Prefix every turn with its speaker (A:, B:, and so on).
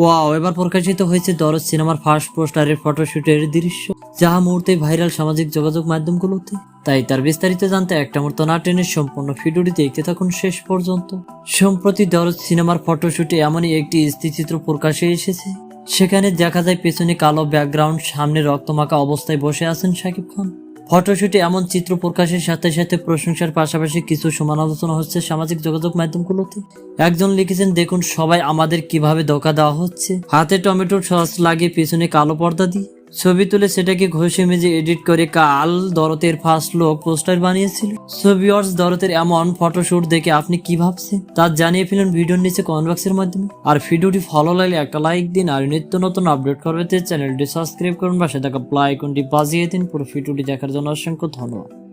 A: Wow এবার প্রকাশিত হয়েছে দরজ সিনেমার ফার্স্ট পোস্টারের ফটোশুটের দৃশ্য, যা মুহূর্তে ভাইরাল সামাজিক যোগাযোগ মাধ্যমগুলোতে। তাই তার বিস্তারিত জানতে একটা মুহূর্ত না সম্পূর্ণ ভিডিওটি দেখতে থাকুন শেষ পর্যন্ত। সম্প্রতি দরজ সিনেমার ফটোশুটে এমনই একটি স্থিরচিত্র প্রকাশে এসেছে, সেখানে দেখা যায় পেছনে কালো ব্যাকগ্রাউন্ড সামনে রক্তমাখা অবস্থায় বসে আছেন শাকিব খান। ফটোশুটে এমন চিত্র প্রকাশের সাথে সাথে প্রশংসার পাশাপাশি কিছু সমালোচনা হচ্ছে সামাজিক যোগাযোগ মাধ্যমগুলোতে। একজন লিখেছেন, দেখুন, সবাই আমাদের কীভাবে ধোকা দেওয়া হচ্ছে। হাতে টমেটোর সস লাগিয়ে পিছনে কালো পর্দা দিয়ে। ছবি তুলে সেটাকে ঘষে মেজে এডিট করে কাল দরতের ফার্স্ট লোক পোস্টার বানিয়েছিল। ছবি অর্স দরতের এমন ফটোশুট দেখে আপনি কি ভাবছেন? তা জানিয়ে ফেলুন ভিডিওর নিচে কমেন্ট বক্সের মাধ্যমে। আর ভিডিওটি ফলো লাগলে একটা লাইক দিন আর নিত্য নতুন আপডেট করবে চ্যানেলটি সাবস্ক্রাইব করুন। পাশে থাকা প্লাই আইকনটি বাজিয়ে দিন। পুরো ভিডিওটি দেখার জন্য অসংখ্য ধন্যবাদ।